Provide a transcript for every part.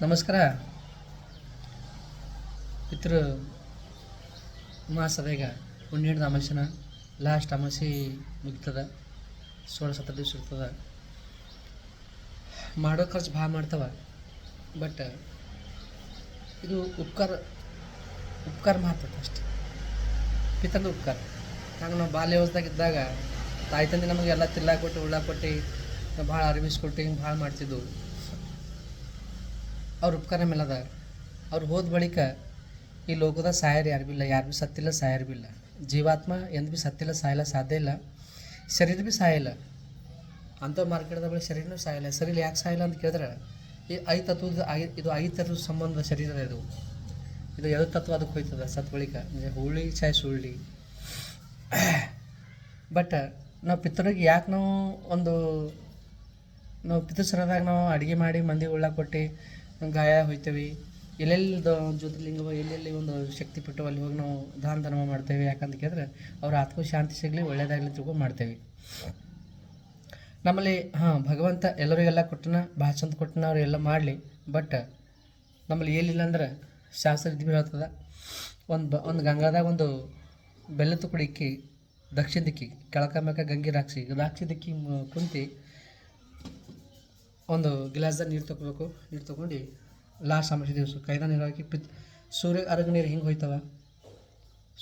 ನಮಸ್ಕಾರ. ಪಿತೃ ಮಾಸದಾಗ ಹುಣ್ಣಿಡ್ದ ಅಮಾಸಿನ ಲಾಸ್ಟ್ ಅಮಾಸಿ ಮುಗಿತದ, ಸೋಳ ಸತ್ತ ದಿವಸ ಇರ್ತದ. ಮಾಡೋ ಖರ್ಚು ಭಾಳ ಮಾಡ್ತವ ಬಟ್ ಇದು ಉಪಕಾರ ಉಪಕಾರ ಮಾಡ್ತದೆ ಅಷ್ಟೆ. ಪಿತೃದ ಉಪಕಾರ. ಹಂಗೆ ನಾವು ಬಾಲ್ಯ ವ್ಯವಸ್ಥೆದಾಗ ಇದ್ದಾಗ ತಾಯಿ ತಂದೆ ನಮಗೆ ಎಲ್ಲ ತಿರ್ಲಾಕ್ ಕೊಟ್ಟು ಉಳ್ಳಾಕ್ ಕೊಟ್ಟು ಭಾಳ ಅರಿವಿಸ್ಕೊಟ್ಟು ಹಿಂಗೆ ಭಾಳ ಮಾಡ್ತಿದ್ವು. ಅವ್ರ ಉಪಕಾರ ಮೇಲದ ಅವ್ರು ಹೋದ ಬಳಿಕ ಈ ಲೋಕದ ಸಾಯರು ಯಾರು ಇಲ್ಲ, ಯಾರು ಭೀ ಸತ್ತಿಲ್ಲ, ಸಾಯರು ಭೀ ಇಲ್ಲ. ಜೀವಾತ್ಮ ಎಂದು ಭೀ ಸತ್ತಿಲ್ಲ, ಸಾಯಲ್ಲ, ಸಾಧ್ಯ ಇಲ್ಲ. ಶರೀರ ಭೀ ಸಾಯಲ್ಲ. ಅಂಥ ಮಾರ್ಕೆಟ್ದ ಬಳಿ ಶರೀರನೂ ಸಾಯಲ್ಲ. ಶರೀರ ಯಾಕೆ ಸಾಯಲ್ಲ ಅಂತ ಕೇಳಿದ್ರೆ? ಈ ಐ ತತ್ವದ ಐ, ಇದು ಐದು ತತ್ವದ ಸಂಬಂಧ ಶರೀರ ಇದು. ಇದು ಯಾವ ತತ್ವ ಅದಕ್ಕೆ ಹೋಯ್ತದ ಸತ್ ಬಳಿಕ. ಹುಳಿ ಚಾಯ್ ಸುಳ್ಳಿ ಬಟ್ ನಾವು ಪಿತೃಗೆ ಯಾಕೆ ನಾವು ಒಂದು, ನಾವು ಪಿತೃಸರದಾಗ ನಾವು ಅಡುಗೆ ಮಾಡಿ ಮಂದಿ ಉಳ್ಳ ಕೊಟ್ಟು ಗಾಯ ಹೋಯ್ತೇವೆ. ಎಲ್ಲೆಲ್ಲಿ ಜ್ಯೋತಿರ್ಲಿಂಗವ ಎಲ್ಲೆಲ್ಲಿ ಒಂದು ಶಕ್ತಿ ಪಟ್ಟು ಅಲ್ಲಿ ಹೋಗಿ ನಾವು ದಾನ ಧರ್ಮ ಮಾಡ್ತೇವೆ. ಯಾಕಂತ ಕೇಳಿದ್ರೆ ಅವ್ರ ಆತ್ಮ ಶಾಂತಿ ಸಿಗಲಿ, ಒಳ್ಳೇದಾಗಲಿ ತಿಳ್ಕೊಂಡು ಮಾಡ್ತೇವೆ. ನಮ್ಮಲ್ಲಿ, ಹಾಂ, ಭಗವಂತ ಎಲ್ಲರಿಗೆಲ್ಲ ಕೊಟ್ಟನ ಭಾಳ ಚಂದ ಕೊಟ್ಟನ ಅವರೆಲ್ಲ ಮಾಡಲಿ. ಬಟ್ ನಮ್ಮಲ್ಲಿ ಏನಿಲ್ಲ ಅಂದ್ರೆ ಶಾಸ್ತ್ರ ಇದ್ದು ಹೇಳ್ತದ, ಒಂದು ಬ, ಒಂದು ಗಂಗಾದಾಗ ಒಂದು ಬೆಲ್ಲ ತುಕಡಿ ಇಕ್ಕಿ ದಕ್ಷಿಣ ದಿಕ್ಕಿ ಕೆಳಕ ಮೇಕ ಗಂಗೆ ರಾಕ್ಷಿ ರಾಕ್ಷಿ ದಿಕ್ಕಿ ಕುಂತಿ ಒಂದು ಗ್ಲಾಸ್ದಾಗ ನೀರು ತಗೋಬೇಕು ನೀರು ತೊಗೊಂಡು ಲಾಸ್ಟ್ ಅಮಾಸಿ ದಿವಸ ಕೈದ ನೀರು ಹಾಕಿ ಪಿತ್ ಸೂರ್ಯ ಅರಗ ನೀರು ಹಿಂಗೆ ಹೋಯ್ತವ.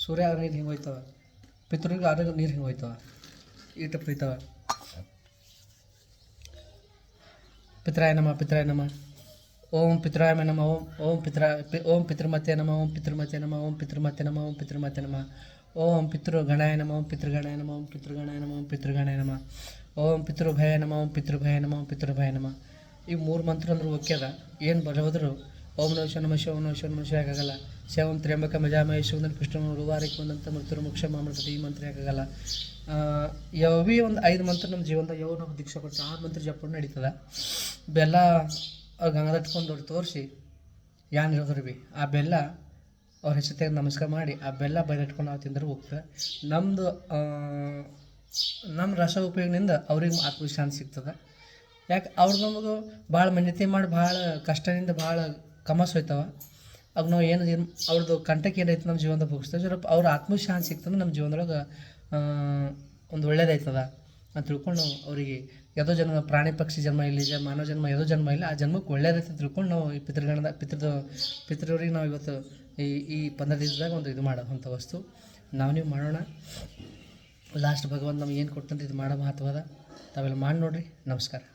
ಸೂರ್ಯ ಅರಗ ನೀರು ಹಿಂಗೆ ಹೋಯ್ತವ. ಪಿತೃಗೆ ಅರಗ ನೀರು ಹಿಂಗೆ ಹೋಯ್ತವ. ಈಟ ಹೋಯ್ತವ ಪಿತ್ರಾಯ ನಮ ಪಿತ್ರಾಯ ನಮ. ಓಂ ಪಿತ್ರಾಯ ನಮ, ಓಂ ಓಂ ಪಿತ್ರ ಓಂ ಪಿತೃಮತೆ ನಮ, ಓಂ ಪಿತೃಮತೆ ನಮ, ಓಂ ಪಿತೃಮತೆ ನಮ, ಓಂ ಪಿತೃಮತೆ ನಮ. ಓಂ ಪಿತೃಗಣಾಯ ನಮ, ಓಂ ಪಿತೃಗಣಾಯ ನಮ, ಓಂ ಪಿತೃಗಣಾಯ ನಮ, ಓಂ ಪಿತೃಗಣಾಯ ನಮ. ಓಂ ಪಿತೃಭಯ ನಮ, ಓಂ ಪಿತೃಭಯ ನಮ, ಓಂ ಪಿತೃಭಯ ನಮ. ಈ ಮೂರು ಮಂತ್ರ ಅಂದ್ರೆ ಓಕೆ ಅದ ಏನು ಬರೋದ್ರು ಓಂ ನಮ ಶಿವ ನಮ ಶಿವ ಓಂ ನಮ ಶಿವ ನಮ ಶಿವ ಆಗಲ್ಲ ಶಿವಂ ತ್ರ್ಯಂಬಕ ಮಜಾಮಯ ಶಿವನ ಕೃಷ್ಣ ಗುರುವಾರಕ್ಕೆ ಬಂದಂಥ ಮೃತ್ಯು ಮುಕ್ಷ ಮಾಮೃತ ಈ ಮಂತ್ರ ಯಾಕಾಗಲ್ಲ ಯಾವ ಭೀ ಒಂದು ಐದು ಮಂತ್ರ ನಮ್ಮ ಜೀವನದಾಗ ಯಾವ ನಾವು ದೀಕ್ಷೆ ಕೊಟ್ಟು ಆರು ಮಂತ್ರ ಜಪ ನಡೀತದ. ಬೆಲ್ಲ ಗಂಗಾ ಅವ್ರು ತೋರಿಸಿ ಯಾನ್ ಇರೋದ್ರ ಭೀ ಆ ಬೆಲ್ಲ ಅವ್ರ ಹೆಸರು ನಮಸ್ಕಾರ ಮಾಡಿ ಆ ಬೆಲ್ಲ ಬೈದಿಟ್ಕೊಂಡು ನಾವು ತಿಂದ್ರೆ ಹೋಗ್ತದೆ. ನಮ್ಮದು ನಮ್ಮ ರಸ ಉಪಯೋಗದಿಂದ ಅವ್ರಿಗೆ ಆತ್ಮಶಾಂತಿ ಸಿಗ್ತದೆ. ಯಾಕೆ ಅವ್ರು ನಮಗೆ ಭಾಳ ಮನ್ಯತೆ ಮಾಡಿ ಭಾಳ ಕಷ್ಟದಿಂದ ಭಾಳ ಕಮಸ್ ಹೋಯ್ತವ ಅವಾಗ ನಾವು ಏನು ಏನು ಅವ್ರದ್ದು ಕಂಟಕ್ಕೆ ಏನೈತೆ ನಮ್ಮ ಜೀವನದಾಗ ಭೋಗಿಸ್ತೇವೆ ಸ್ವಲ್ಪ ಅವ್ರ ಆತ್ಮವಿಶ್ರಾಂತಿ ಸಿಗ್ತದೆ ನಮ್ಮ ಜೀವನದೊಳಗೆ ಒಂದು ಒಳ್ಳೇದಾಯ್ತದ ಅಂತ ತಿಳ್ಕೊಂಡು ನಾವು ಅವರಿಗೆ ಯಾವುದೋ ಜನ್ಮ ಪ್ರಾಣಿ ಪಕ್ಷಿ ಜನ್ಮ ಇಲ್ಲಿ ಜ ಮಾನವ ಜನ್ಮ ಯಾವುದೋ ಜನ್ಮ ಇಲ್ಲ, ಆ ಜನ್ಮಕ್ಕೆ ಒಳ್ಳೇದೈತೆ ತಿಳ್ಕೊಂಡು ನಾವು ಈ ಪಿತೃಗಣದ ಪಿತೃದ, ಪಿತೃವ್ರಿಗೆ ನಾವು ಇವತ್ತು ಈ ಈ ಪಂದ್ರ ದಿವಸದಾಗ ಒಂದು ಇದು ಮಾಡೋ ವಸ್ತು. ನಾವು ನೀವು ಮಾಡೋಣ. ಲಾಸ್ಟ್ ಭಗವಂತ ನಮ್ಗೆ ಏನು ಕೊಟ್ಟಂತ ಇದು ಮಾಡೋ ಮಹತ್ವದ ತಾವೆಲ್ಲ ಮಾಡಿ ನೋಡಿರಿ. ನಮಸ್ಕಾರ.